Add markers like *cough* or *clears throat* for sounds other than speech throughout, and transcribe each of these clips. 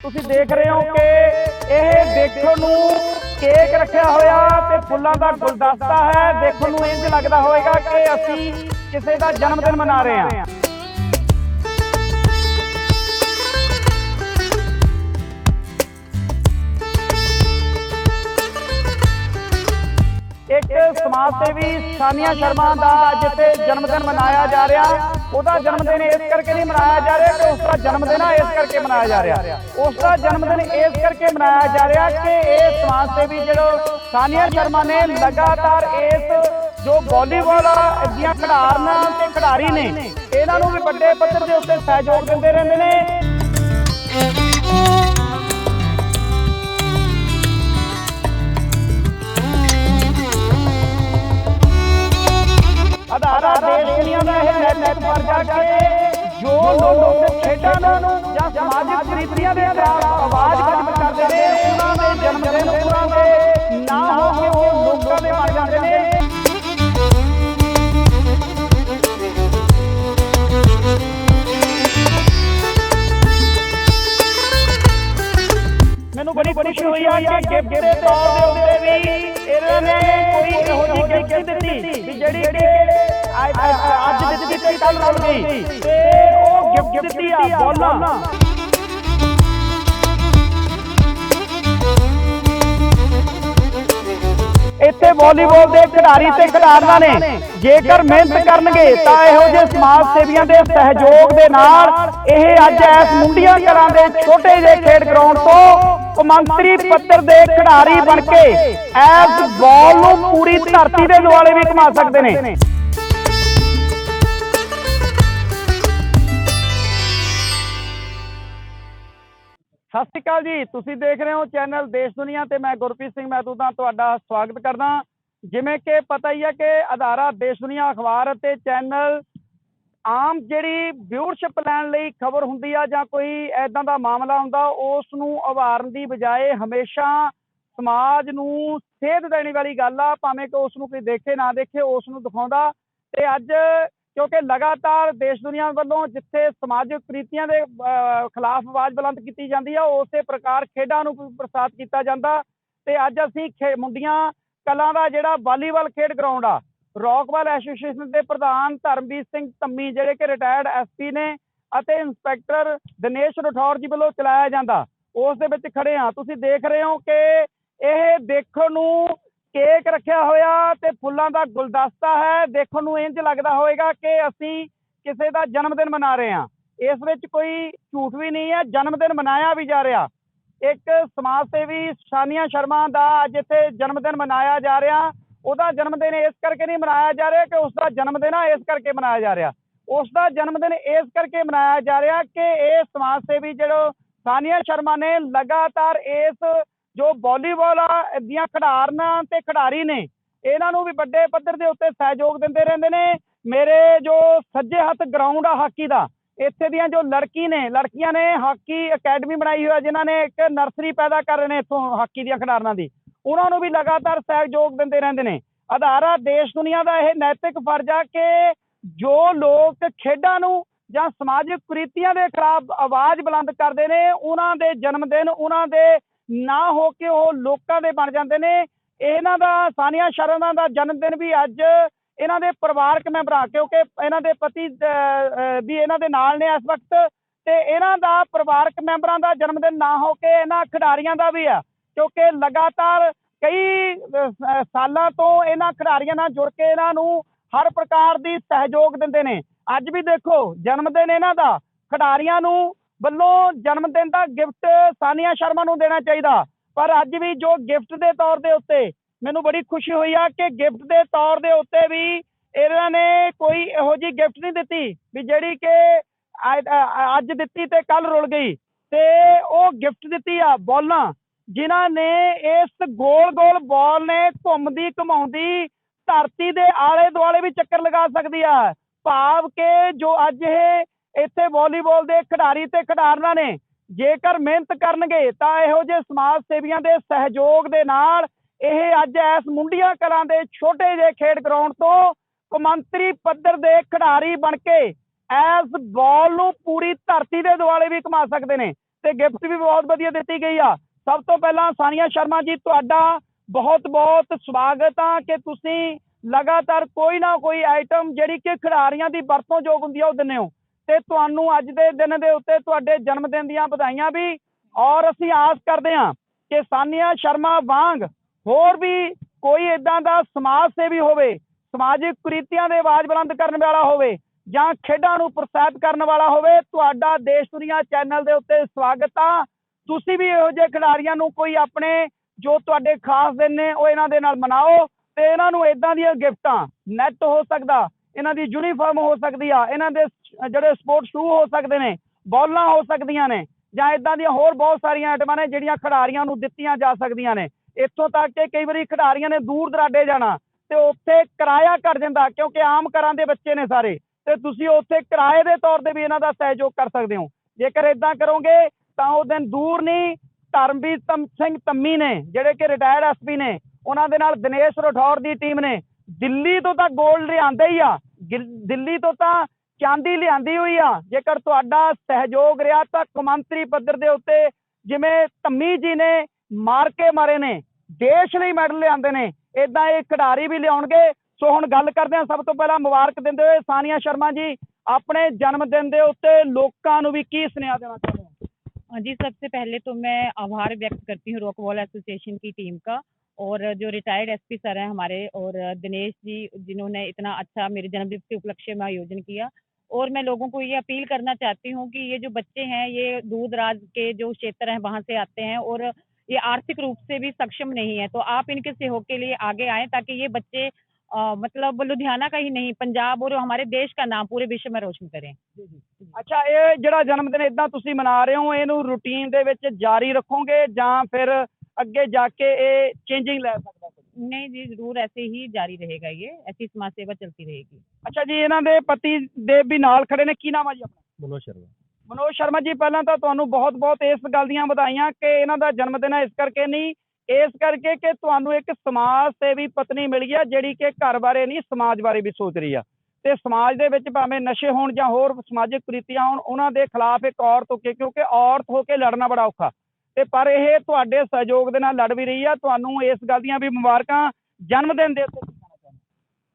ਤੁਸੀਂ ਦੇਖ ਰਹੇ ਹੋ ਕਿ ਇਹ ਦੇਖਣ ਨੂੰ ਕੇਕ ਰੱਖਿਆ ਹੋਇਆ ਤੇ ਫੁੱਲਾਂ ਦਾ ਗੁਲਦਸਤਾ ਹੈ। ਦੇਖਣ ਨੂੰ ਇੰਜ ਲੱਗਦਾ ਹੋਵੇਗਾ ਕਿ ਅਸੀਂ ਕਿਸੇ ਦਾ ਜਨਮ ਦਿਨ ਮਨਾ ਰਹੇ ਹਾਂ। ਇੱਕ ਸਮਾਜ ਸੇਵੀ ਸਾਨੀਆ ਸ਼ਰਮਾ ਦਾ ਅੱਜ ਇੱਥੇ ਜਨਮ ਦਿਨ ਮਨਾਇਆ ਜਾ ਰਿਹਾ ਉਹਦਾ ਜਨਮ ਦਿਨ ਇਸ ਕਰਕੇ ਨਹੀਂ ਮਨਾਇਆ ਜਾ ਰਿਹਾ ਕਿ ਉਸ ਦਾ ਜਨਮ ਦਿਨ ਆ, ਇਸ ਕਰਕੇ ਮਨਾਇਆ ਜਾ ਰਿਹਾ। ਉਸ ਦਾ ਜਨਮ ਦਿਨ ਇਸ ਕਰਕੇ ਮਨਾਇਆ ਜਾ ਰਿਹਾ ਕਿ ਇਹ ਸਮਾਜ ਸੇਵੀ ਜਿਹੜਾ ਸਾਨੀਆ ਸ਼ਰਮਾ ਨੇ ਲਗਾਤਾਰ ਇਸ ਜੋ ਵਾਲੀਬਾਲ ਦੀਆਂ ਖਿਡਾਰਨਾਂ ਤੇ ਖਿਡਾਰੀ ਨੇ, ਇਹਨਾਂ ਨੂੰ ਵੀ ਵੱਡੇ ਪੱਧਰ ਦੇ ਉੱਤੇ ਸਹਿਯੋਗ ਦਿੰਦੇ ਰਹਿੰਦੇ ਨੇ। ਆਧਾਰਾ ਦੇਸ਼ ਦਾ ਇਹ ਨੈਤਿਕ ਫਰਜ਼ ਆ ਜੋ ਲੋਕ ਖੇਡਾਂ ਨੂੰ ਜਾਂ ਸਮਾਜਿਕ ਕੁਰੀਤੀਆਂ ਦੇ ਖਿਲਾਫ ਆਵਾਜ਼ ਬੁਲੰਦ ਕਰਦੇ ਨੇ, ਉਹਨਾਂ ਦੇ ਜਨਮ ਦਿਨ, ਉਹਨਾਂ ਦੇ ਨਾ ਹੋ ਕੇ ਉਹ ਲੋਕਾਂ ਦੇ ਬਣ ਜਾਂਦੇ ਨੇ। ਮੈਨੂੰ ਬੜੀ ਖੁਸ਼ੀ ਹੋਈ ਆ ਕਿ ਗਿਫਟ ਦੇ ਤੌਰ ਦੇ ਉੱਤੇ ਵੀ ਇਹਨਾਂ ਨੇ ਕੋਈ ਇਹੋ ਜਿਹੀ ਗਿਫਟ ਦਿੱਤੀ ਵੀ ਜਿਹੜੀ ਕਿ ਅੱਜ ਅੱਜ ਦਿੱਤੀ ਤੇ ਰੁਲ ਗਈ ਤੇ ਉਹ ਗਿਫਟ ਦਿੱਤੀ ਆ ਬੋਲਾਂ। ਇੱਥੇ ਵਾਲੀਬਾਲ ਦੇ ਖਿਡਾਰੀ ਤੇ ਖਿਡਾਰਨਾਂ ਨੇ ਜੇਕਰ ਮਿਹਨਤ ਕਰਨਗੇ ਤਾਂ ਇਹੋ ਜਿਹੇ ਸਮਾਜ ਸੇਵੀਆਂ ਦੇ ਸਹਿਯੋਗ ਦੇ ਨਾਲ ਇਹ ਅੱਜ ਇਸ ਮੁੰਡੀਆਂ ਕਲਾਂ ਦੇ ਛੋਟੇ ਜਿਹੇ ਖੇਡ ਗਰਾਊਂਡ ਤੋਂ ਕੌਮਾਂਤਰੀ ਪੱਧਰ ਦੇ ਖਿਡਾਰੀ ਬਣ ਕੇ ਇਸ ਬਾਲ ਨੂੰ ਪੂਰੀ ਧਰਤੀ ਦੇ ਦੁਆਲੇ ਵੀ ਘੁਮਾ ਸਕਦੇ ਨੇ। ਸਤਿ ਸ਼੍ਰੀ ਅਕਾਲ ਜੀ, ਤੁਸੀਂ ਦੇਖ ਰਹੇ ਹੋ ਚੈਨਲ ਦੇਸ਼ ਦੁਨੀਆ ਤੇ ਮੈਂ ਗੁਰਪ੍ਰੀਤ ਸਿੰਘ ਮਹਿਤੂ ਦਾ ਤੁਹਾਡਾ ਸਵਾਗਤ ਕਰਦਾ ਜਿਵੇਂ ਕਿ ਪਤਾ ਹੀ ਹੈ ਕਿ ਅਧਾਰਾ ਦੇਸ਼ ਦੁਨੀਆ ਅਖਬਾਰ ਅਤੇ ਚੈਨਲ ਆਮ ਜਿਹੜੀ ਵਿਊਰਸ਼ਿਪ ਲੈਣ ਲਈ ਖਬਰ ਹੁੰਦੀ ਆ ਜਾਂ ਕੋਈ ਐਦਾਂ ਦਾ ਮਾਮਲਾ ਹੁੰਦਾ, ਉਸ ਨੂੰ ਉਭਾਰਨ ਦੀ ਬਜਾਏ ਹਮੇਸ਼ਾ ਸਮਾਜ ਨੂੰ ਸੇਧ ਦੇਣ ਵਾਲੀ ਗੱਲ ਆ, ਭਾਵੇਂ ਕਿ ਉਸ ਨੂੰ ਕੋਈ ਦੇਖੇ ਨਾ ਦੇਖੇ ਉਸ ਨੂੰ ਦਿਖਾਉਂਦਾ। ਤੇ ਅੱਜ ਕਿਉਂਕਿ ਲਗਾਤਾਰ ਦੇਸ਼ ਦੁਨੀਆ ਵੱਲੋਂ ਜਿੱਥੇ ਸਮਾਜਿਕ ਪ੍ਰੀਤੀਆਂ ਦੇ ਖਿਲਾਫ ਆਵਾਜ਼ ਬੁਲੰਦ ਕੀਤੀ ਜਾਂਦੀ ਆ, ਉਸੇ ਪ੍ਰਕਾਰ ਖੇਡਾਂ ਨੂੰ ਵੀ ਕੀਤਾ ਜਾਂਦਾ। ਤੇ ਅੱਜ ਅਸੀਂ ਖੇ- ਮੁੰਡੀਆਂ ਕਲਾਂ ਦਾ ਜਿਹੜਾ ਵਾਲੀਬਾਲ ਖੇਡ ਗਰਾਊਂਡ ਆ, ਰੌਕਵਾਲ ਐਸੋਸੀਏਸ਼ਨ ਦੇ ਪ੍ਰਧਾਨ ਧਰਮਵੀਰ ਸਿੰਘ ਧੰਮੀ, ਜਿਹੜੇ ਕਿ ਰਿਟਾਇਰਡ ਐਸਪੀ ਨੇ ਅਤੇ ਇੰਸਪੈਕਟਰ ਦਿਨੇਸ਼ ਰਠੌਰ ਜੀ ਵੱਲੋਂ ਚਲਾਇਆ ਜਾਂਦਾ, ਉਸ ਦੇ ਵਿੱਚ ਖੜੇ ਆ। ਤੁਸੀਂ ਦੇਖ ਰਹੇ ਹੋ ਕਿ ਇਹ ਦੇਖਣ ਨੂੰ ਕੇਕ ਰੱਖਿਆ ਹੋਇਆ ਤੇ ਫੁੱਲਾਂ ਦਾ ਗੁਲਦਸਤਾ ਹੈ। ਦੇਖਣ ਨੂੰ ਇੰਜ ਲੱਗਦਾ ਹੋਵੇਗਾ ਕਿ ਅਸੀਂ ਕਿਸੇ ਦਾ ਜਨਮ ਦਿਨ ਮਨਾ ਰਹੇ ਹਾਂ। ਇਸ ਵਿੱਚ ਕੋਈ ਝੂਠ ਵੀ ਨਹੀਂ ਹੈ ਜਨਮ ਦਿਨ ਮਨਾਇਆ ਵੀ ਜਾ ਰਿਹਾ। ਇੱਕ ਸਮਾਜ ਸੇਵੀ ਸਾਨੀਆ ਸ਼ਰਮਾ ਦਾ ਅੱਜ ਇੱਥੇ ਜਨਮ ਦਿਨ ਮਨਾਇਆ ਜਾ ਰਿਹਾ। ਉਹਦਾ ਜਨਮ ਦਿਨ ਇਸ ਕਰਕੇ ਨਹੀਂ ਮਨਾਇਆ ਜਾ ਰਿਹਾ ਕਿ ਉਸ ਦਾ ਜਨਮ ਦਿਨ ਆ, ਇਸ ਕਰਕੇ ਮਨਾਇਆ ਜਾ ਰਿਹਾ। ਉਸ ਦਾ ਜਨਮ ਦਿਨ ਇਸ ਕਰਕੇ ਮਨਾਇਆ ਜਾ ਰਿਹਾ ਕਿ ਇਹ ਸਮਾਜ ਸੇਵੀ ਜਿਹੜਾ ਸਾਨੀਆ ਸ਼ਰਮਾ ਨੇ ਲਗਾਤਾਰ ਇਸ ਜੋ ਵਾਲੀਬਾਲ ਦੀਆਂ ਖਿਡਾਰਨਾਂ ਤੇ ਖਿਡਾਰੀ ਨੇ, ਇਹਨਾਂ ਨੂੰ ਵੀ ਵੱਡੇ ਪੱਧਰ ਦੇ ਉੱਤੇ ਸਹਿਯੋਗ ਦਿੰਦੇ ਰਹਿੰਦੇ ਨੇ। ਮੇਰੇ ਜੋ ਸੱਜੇ ਹੱਥ ਗਰਾਊਂਡ ਆ ਹਾਕੀ ਦਾ, ਇੱਥੇ ਦੀਆਂ ਜੋ ਲੜਕੀ ਨੇ, ਲੜਕੀਆਂ ਨੇ ਹਾਕੀ ਅਕੈਡਮੀ ਬਣਾਈ ਹੋਈ ਹੈ ਜਿਨ੍ਹਾਂ ਨੇ ਇੱਕ ਨਰਸਰੀ ਪੈਦਾ ਕਰ ਰਹੇ ਨੇ ਇੱਥੋਂ ਹਾਕੀ ਦੀਆਂ ਖਿਡਾਰਨਾਂ ਦੀ। ਉਹਨਾਂ ਨੂੰ ਵੀ ਲਗਾਤਾਰ ਸਹਿਯੋਗ ਦਿੰਦੇ ਰਹਿੰਦੇ ਨੇ। ਅਧਾਰਾ ਦੇਸ਼ ਦੁਨੀਆ ਦਾ ਇਹ ਨੈਤਿਕ ਫਰਜ਼ ਆ ਕਿ ਜੋ ਲੋਕ ਖੇਡਾਂ ਨੂੰ ਜਾਂ ਸਮਾਜਿਕ ਕੁਰੀਤੀਆਂ ਦੇ ਖਿਲਾਫ ਆਵਾਜ਼ ਬੁਲੰਦ ਕਰਦੇ ਨੇ, ਉਹਨਾਂ ਦੇ ਜਨਮ ਦਿਨ ਉਹਨਾਂ ਦੇ ਨਾ ਹੋ ਕੇ ਉਹ ਲੋਕਾਂ ਦੇ ਬਣ ਜਾਂਦੇ ਨੇ। ਇਹਨਾਂ ਦਾ, ਸਾਨੀਆ ਸ਼ਰਮਾ ਦਾ ਜਨਮ ਦਿਨ ਵੀ ਅੱਜ ਇਹਨਾਂ ਦੇ ਪਰਿਵਾਰਕ ਮੈਂਬਰਾਂ ਕਿਉਂਕਿ ਇਹਨਾਂ ਦੇ ਪਤੀ ਵੀ ਇਹਨਾਂ ਦੇ ਨਾਲ ਨੇ ਇਸ ਵਕਤ। ਤੇ ਇਹਨਾਂ ਦਾ ਪਰਿਵਾਰਕ ਮੈਂਬਰਾਂ ਦਾ ਜਨਮ ਦਿਨ ਨਾ ਹੋ ਕੇ ਇਹਨਾਂ ਖਿਡਾਰੀਆਂ ਦਾ ਵੀ ਆ, ਕਿਉਂਕਿ ਲਗਾਤਾਰ ਕਈ ਸਾਲਾਂ ਤੋਂ ਇਹਨਾਂ ਖਿਡਾਰੀਆਂ ਨਾਲ ਜੁੜ ਕੇ ਇਹਨਾਂ ਨੂੰ ਹਰ ਪ੍ਰਕਾਰ ਦੀ ਸਹਿਯੋਗ ਦਿੰਦੇ ਨੇ। ਅੱਜ ਵੀ ਦੇਖੋ ਜਨਮ ਦਿਨ ਇਹਨਾਂ ਦਾ, ਖਿਡਾਰੀਆਂ ਨੂੰ ਵੱਲੋਂ ਜਨਮ ਦਿਨ ਦਾ ਗਿਫਟ ਸਾਨੀਆ ਸ਼ਰਮਾ ਨੂੰ ਦੇਣਾ ਚਾਹੀਦਾ। ਪਰ ਅੱਜ ਵੀ ਜੋ ਗਿਫਟ ਦੇ ਤੌਰ ਦੇ ਉੱਤੇ ਮੈਨੂੰ ਬੜੀ ਖੁਸ਼ੀ ਹੋਈ ਆ ਕਿ ਗਿਫਟ ਦੇ ਤੌਰ ਦੇ ਉੱਤੇ ਵੀ ਇਹਨਾਂ ਨੇ ਕੋਈ ਇਹੋ ਜਿਹੀ ਗਿਫਟ ਨਹੀਂ ਦਿੱਤੀ ਵੀ ਜਿਹੜੀ ਕਿ ਅੱਜ- ਅੱਜ ਦਿੱਤੀ ਤੇ ਕੱਲ ਰੁਲ ਗਈ। ਤੇ ਉਹ ਗਿਫਟ ਦਿੱਤੀ ਆ ਬੋਲਾਂ ਜਿਨ੍ਹਾਂ ਨੇ ਇਸ ਗੋਲ ਗੋਲ ਬਾਲ ਨੇ ਘੁੰਮਦੀ ਘਮਾਉਂਦੀ ਧਰਤੀ ਦੇ ਆਲੇ ਦੁਆਲੇ ਵੀ ਚੱਕਰ ਲਗਾ ਸਕਦੀ ਆ। ਭਾਵ ਕਿ ਜੋ ਅੱਜ ਇਹ ਇੱਥੇ ਵਾਲੀਬਾਲ ਦੇ ਖਿਡਾਰੀ ਤੇ ਖਿਡਾਰਨਾਂ ਨੇ ਜੇਕਰ ਮਿਹਨਤ ਕਰਨਗੇ ਤਾਂ ਇਹੋ ਜਿਹੇ ਸਮਾਜ ਸੇਵੀਆਂ ਦੇ ਸਹਿਯੋਗ ਦੇ ਨਾਲ ਇਹ ਅੱਜ ਇਸ ਮੁੰਡੀਆਂ ਕਲਾਂ ਦੇ ਛੋਟੇ ਜਿਹੇ ਖੇਡ ਗਰਾਊਂਡ ਤੋਂ ਕੌਮਾਂਤਰੀ ਪੱਧਰ ਦੇ ਖਿਡਾਰੀ ਬਣ ਕੇ ਇਸ ਬਾਲ ਨੂੰ ਪੂਰੀ ਧਰਤੀ ਦੇ ਦੁਆਲੇ ਵੀ ਘੁਮਾ ਸਕਦੇ ਨੇ ਤੇ ਗਿਫਟ ਵੀ ਬਹੁਤ ਵਧੀਆ ਦਿੱਤੀ ਗਈ ਆ। ਸਭ ਤੋਂ ਪਹਿਲਾਂ ਸਾਨੀਆ ਸ਼ਰਮਾ ਜੀ, ਤੁਹਾਡਾ ਬਹੁਤ ਬਹੁਤ ਸਵਾਗਤ ਆ ਕਿ ਤੁਸੀਂ ਲਗਾਤਾਰ ਕੋਈ ਨਾ ਕੋਈ ਆਈਟਮ ਜਿਹੜੀ ਕਿ ਖਿਡਾਰੀਆਂ ਦੀ ਵਰਤੋਂ ਯੋਗ ਹੁੰਦੀ ਆ, ਉਹ ਦਿੰਦੇ ਹੋ। ਤੇ ਤੁਹਾਨੂੰ ਅੱਜ ਦੇ ਦਿਨ ਦੇ ਉੱਤੇ ਤੁਹਾਡੇ ਜਨਮ ਦਿਨ ਦੀਆਂ ਵਧਾਈਆਂ ਵੀ। ਔਰ ਅਸੀਂ ਆਸ ਕਰਦੇ ਹਾਂ ਕਿ ਸਾਨੀਆ ਸ਼ਰਮਾ ਵਾਂਗ ਹੋਰ ਵੀ ਕੋਈ ਇਦਾਂ ਦਾ ਸਮਾਜ ਸੇਵੀ ਹੋਵੇ, ਸਮਾਜਿਕ ਕੁਰੀਤੀਆਂ ਦੇ ਆਵਾਜ਼ ਬੁਲੰਦ ਕਰਨ ਵਾਲਾ ਹੋਵੇ ਜਾਂ ਖੇਡਾਂ ਨੂੰ ਪ੍ਰੋਤਸਾਹਿਤ ਕਰਨ ਵਾਲਾ ਹੋਵੇ, ਤੁਹਾਡਾ ਦੇਸ਼ ਦੁਨੀਆ ਚੈਨਲ ਦੇ ਉੱਤੇ ਸਵਾਗਤ ਆ। ਤੁਸੀਂ ਵੀ ਇਹੋ ਜਿਹੇ ਖਿਡਾਰੀਆਂ ਨੂੰ ਕੋਈ ਆਪਣੇ ਜੋ ਤੁਹਾਡੇ ਖਾਸ ਦਿਨ ਨੇ ਉਹ ਇਹਨਾਂ ਦੇ ਨਾਲ ਮਨਾਓ ਤੇ ਇਹਨਾਂ ਨੂੰ ਇਦਾਂ ਦੀਆਂ ਗਿਫਟਾਂ ਨੈਟ ਹੋ ਸਕਦਾ। ਇਹਨਾਂ ਦੀ ਯੂਨੀਫਾਰਮ ਹੋ ਸਕਦੀ ਆ, ਇਹਨਾਂ ਦੇ ਜਿਹੜੇ ਸਪੋਰਟ ਸ਼ੂ ਹੋ ਸਕਦੇ ਨੇ ਬੋਲਾਂ ਹੋ ਸਕਦੀਆਂ ਨੇ, ਜਾਂ ਇਦਾਂ ਦੀਆਂ ਹੋਰ ਬਹੁਤ ਸਾਰੀਆਂ ਆਈਟਮਾਂ ਨੇ ਜਿਹੜੀਆਂ ਖਿਡਾਰੀਆਂ ਨੂੰ ਦਿੱਤੀਆਂ ਜਾ ਸਕਦੀਆਂ ਨੇ। ਇੱਥੋਂ ਤੱਕ ਕਿ ਕਈ ਵਾਰੀ ਖਿਡਾਰੀਆਂ ਨੇ ਦੂਰ ਦਰਾਡੇ ਜਾਣਾ ਤੇ ਉੱਥੇ ਕਿਰਾਇਆ ਘੱਟ ਜਾਂਦਾ, ਕਿਉਂਕਿ ਆਮ ਘਰਾਂ ਦੇ ਬੱਚੇ ਨੇ ਸਾਰੇ। ਤੇ ਤੁਸੀਂ ਉੱਥੇ ਕਿਰਾਏ ਦੇ ਤੌਰ ਤੇ ਵੀ ਇਹਨਾਂ ਦਾ ਸਹਿਯੋਗ ਕਰ ਸਕਦੇ ਹੋ। ਜੇਕਰ ਇਦਾਂ ਕਰੋਗੇ, ਤਾਂ ਉਹ ਦਿਨ ਦੂਰ ਨਹੀਂ, ਧਰਮਵੀਰ ਸਿੰਘ ਤੰਮੀ ਨੇ, ਜਿਹੜੇ ਕਿ ਰਿਟਾਇਰਡ ਐਸਪੀ ਨੇ, ਉਹਨਾਂ ਦੇ ਨਾਲ ਦਿਨੇਸ਼ ਰਠੌਰ ਦੀ ਟੀਮ ਨੇ ਦਿੱਲੀ ਤੋਂ ਤਾਂ 골ਡ ਲਿਆਂਦਾ ਹੀ ਆ। ਦਿੱਲੀ ਤੋਂ ਤਾਂ ਚਾਂਦੀ ਲਿਆਂਦੀ ਹੋਈ ਆ। ਜੇਕਰ ਤੁਹਾਡਾ ਸਹਿਯੋਗ ਰਿਹਾ ਤਾਂ ਕੌਮਾਂਤਰੀ ਪੱਧਰ ਦੇ ਉੱਤੇ ਜਿਵੇਂ ਧੰਮੀ ਜੀ ਨੇ ਮਾਰ ਕੇ ਮਾਰੇ ਨੇ, ਦੇਸ਼ ਲਈ ਮੈਡਲ ਲਿਆਂਦੇ ਨੇ ਇਦਾਂ ਇਹ ਖਿਡਾਰੀ ਵੀ ਲਿਆਉਣਗੇ। ਸੋ ਹੁਣ ਗੱਲ ਕਰਦੇ ਹਾਂ ਸਭ ਤੋਂ ਪਹਿਲਾਂ ਮੁਬਾਰਕ ਦਿੰਦੇ ਹੋਏ ਸਾਨੀਆ ਸ਼ਰਮਾ ਜੀ, ਆਪਣੇ ਜਨਮ ਦਿਨ ਦੇ ਉੱਤੇ ਲੋਕਾਂ ਨੂੰ ਵੀ ਕੀ ਸੁਨੇਹਾ ਦੇਣਾ ਚਾਹੁੰਦੇ ਹੋ? जी ਸਭ ਤੋਂ ਪਹਿਲੇ मैं ਮੈਂ ਆਭਾਰ ਵਿਅਕਤ हूँ रॉक बॉल ਐਸੋਸੀਏਸ਼ਨ ਦੀ ਟੀਮ का और जो रिटायर्ड एसपी सर हैं हमारे और दिनेश जी जिन्होंने इतना अच्छा मेरे जन्मदिन के उपलक्ष्य में आयोजन किया और मैं लोगों को ये अपील करना चाहती हूँ कि ये जो बच्चे हैं ये दूर दराज के जो क्षेत्र हैं वहाँ से आते हैं और ये आर्थिक रूप से भी सक्षम नहीं है तो आप इनके सहयोग के लिए आगे आएं ताकि ये बच्चे अ, मतलब लुधियाना का ही नहीं पंजाब और हमारे देश का नाम पूरे विश्व में रोशन करें ਅੱਛਾ ਇਹ ਜਿਹੜਾ ਜਨਮ ਦਿਨ ਇਦਾਂ ਤੁਸੀਂ ਮਨਾ ਰਹੇ ਹੋ ਇਹਨੂੰ ਰੂਟੀਨ ਦੇ ਵਿੱਚ ਜਾਰੀ ਰੱਖੋਗੇ ਜਾਂ ਫਿਰ ਅੱਗੇ ਜਾ ਕੇ ਇਹ ਚੇਂਜਿੰਗ ਲੈ ਸਕਦਾ ਨਹੀਂ ਜੀ ਜ਼ਰੂਰ ਐਸੇ ਹੀ ਜਾਰੀ ਰਹੇਗਾ ਇਹ ਐਸੀ ਸਮਾਜ ਸੇਵਾ ਚਲਤੀ ਰਹੇਗੀ। ਅੱਛਾ ਜੀ ਇਹਨਾਂ ਦੇ ਪਤੀ ਦੇ ਵੀ ਨਾਲ ਖੜੇ ਨੇ ਕੀ ਨਾਮ ਆ ਜੀ ਆਪਣਾ? ਮਨੋਜ ਸ਼ਰਮਾ। ਮਨੋਜ ਸ਼ਰਮਾ ਜੀ ਪਹਿਲਾਂ ਤਾਂ ਤੁਹਾਨੂੰ ਬਹੁਤ-ਬਹੁਤ ਇਸ ਗੱਲ ਦੀਆਂ ਵਧਾਈਆਂ ਕਿ ਇਹਨਾਂ ਦਾ ਜਨਮ ਦਿਨ ਇਸ ਕਰਕੇ ਨਹੀਂ ਇਸ ਕਰਕੇ ਕਿ ਤੁਹਾਨੂੰ ਇੱਕ ਸਮਾਜ ਸੇਵੀ ਪਤਨੀ ਮਿਲੀ ਆ ਜਿਹੜੀ ਕਿ ਘਰ ਬਾਰੇ ਨਹੀਂ ਸਮਾਜ ਬਾਰੇ ਵੀ ਸੋਚ ਰਹੀ ਆ। ਤੇ ਸਮਾਜ ਦੇ ਵਿੱਚ ਭਾਵੇਂ ਨਸ਼ੇ ਹੋਣ ਜਾਂ ਹੋਰ ਸਮਾਜਿਕ ਕੁਰੀਤੀਆਂ ਹੋਣ ਉਹਨਾਂ ਦੇ ਖਿਲਾਫ ਇੱਕ ਔਰਤ ਹੋ ਕੇ ਕਿਉਂਕਿ ਔਰਤ ਹੋ ਕੇ ਲੜਨਾ ਬੜਾ ਔਖਾ। ਤੇ ਪਰ ਇਹ ਤੁਹਾਡੇ ਸਹਿਯੋਗ ਦੇ ਨਾਲ ਲੜ ਵੀ ਰਹੀ ਆ ਤੁਹਾਨੂੰ ਇਸ ਗੱਲ ਦੀਆਂ ਵੀ ਮੁਬਾਰਕਾਂ ਜਨਮ ਦਿਨ ਦੇ ਉੱਤੇ ਕੀ ਕਹਿਣਾ ਚਾਹੁੰਦੇ ਹੋ?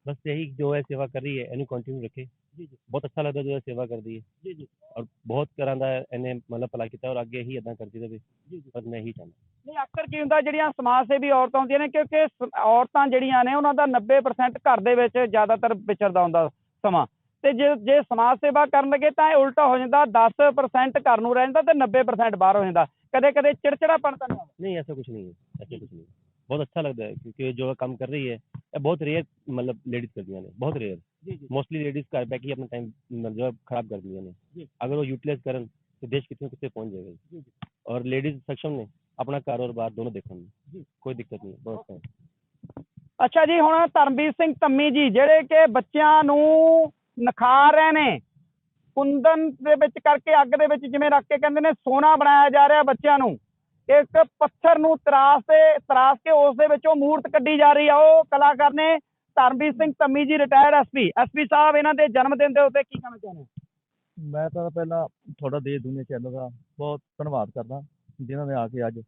बस यही जो है सेवा कर रही है ਇਹਨੂੰ ਕੰਟੀਨਿਊ ਰੱਖੇ ਜੀ ਜੀ ਬਹੁਤ ਅੱਛਾ ਲੱਗਦਾ ਜਦੋਂ ਇਹ ਸੇਵਾ ਕਰਦੀ ਹੈ ਜੀ ਜੀ ਔਰ ਬਹੁਤ ਕਰਾਂਦਾ ਹੈ ਇਹਨੇ ਮਤਲਬ ਭਲਾ ਕੀਤਾ ਔਰ ਅੱਗੇ ਹੀ ਇਦਾਂ ਕਰਦੀ ਰਹੇ ਜੀ ਜੀ ਪਰ ਮੈਂ ਇਹੀ ਚਾਹੁੰਦਾ ਨਹੀਂ ਅਕਸਰ ਕੀ ਹੁੰਦਾ ਜਿਹੜੀਆਂ ਸਮਾਜ ਸੇਵੀ ਔਰਤਾਂ ਹੁੰਦੀਆਂ ਨੇ ਕਿਉਂਕਿ ਸ- ਔਰਤਾਂ ਜਿਹੜੀਆਂ ਨੇ ਉਹਨਾਂ ਦਾ 90% ਘਰ ਦੇ ਵਿੱਚ ਜ਼ਿਆਦਾਤਰ ਵਿਚਰਦਾ ਹੁੰਦਾ ਸਮਾਂ ਤੇ ਜੇ ਜੇ ਸਮਾਜ ਸੇਵਾ ਕਰਨ ਲੱਗੇ ਤਾਂ ਇਹ ਉਲਟਾ ਹੋ ਜਾਂਦਾ 10% ਘਰ ਨੂੰ ਰਹਿ ਜਾਂਦਾ ਤੇ 90% ਬਾਹਰ ਹੋ ਜਾਂਦਾ ਕਦੇ ਕਦੇ ਚਿੜਚਿੜਾਪਣ ਤਾਂ ਨਹੀਂ ਆਉਂਦਾ नहीं ऐसा कुछ नहीं है ऐसा कुछ नहीं है बहुत अच्छा लगता है क्योंकि जो काम कर रही है ये बहुत रेयर मतलब लेडीज कर दिया ने बहुत रेयर ਜੀ ਜੀ मोस्टली लेडीज घर बैठ ही अपना टाइम जो है खराब कर दिया ने जी। अगर वो यूटिलाइज करन तो देश कितने कितने पहुंच जी, जाएगा और लेडीज सक्षम ने अपना घर और बाहर दोनों देखा जी। कोई दिक्कत नहीं है बहुत अच्छा है ਅੱਛਾ ਜੀ ਹੁਣ ਧਰਮਵੀਰ ਸਿੰਘ ਧੰਮੀ ਜੀ ਜਿਹੜੇ ਕਿ ਬੱਚਿਆਂ ਨੂੰ ਨਿਖਾਰ ਰਹੇ ਨੇ ਕੁੰਦਨ ਦੇ ਵਿੱਚ ਕਰਕੇ ਅੱਗ ਦੇ ਵਿੱਚ ਜਿਵੇਂ ਰੱਖ ਕੇ ਕਹਿੰਦੇ ਨੇ ਸੋਨਾ ਬਣਾਇਆ ਜਾ ਰਿਹਾ ਬੱਚਿਆਂ ਨੂੰ, ਇੱਕ ਪੱਥਰ ਨੂੰ ਤਰਾਸ ਤੇ ਤਰਾਸ ਕੇ ਉਸ ਦੇ ਵਿੱਚੋਂ ਮੂਰਤ ਕੱਢੀ ਜਾ ਰਹੀ ਆ, ਉਹ ਕਲਾਕਾਰ ਨੇ ਧਰਮਵੀਰ ਸਿੰਘ ਧੰਮੀ ਜੀ ਰਿਟਾਇਰਡ ਐਸਪੀ ਐਸਪੀ ਸਾਹਿਬ ਇਹਨਾਂ ਦੇ ਜਨਮ ਦਿਨ ਦੇ ਉੱਤੇ ਕੀ ਕਹਿਣਾ ਚਾਹੁੰਦੇ ਮੈਂ ਤਾਂ ਪਹਿਲਾਂ ਤੁਹਾਡਾ ਦੇਸ਼ ਦੁਨੀਆ ਚੈਨਲ ਦਾ ਬਹੁਤ ਧੰਨਵਾਦ ਕਰਦਾ, ਜਿਨ੍ਹਾਂ ਨੇ ਆ ਕੇ ਅੱਜ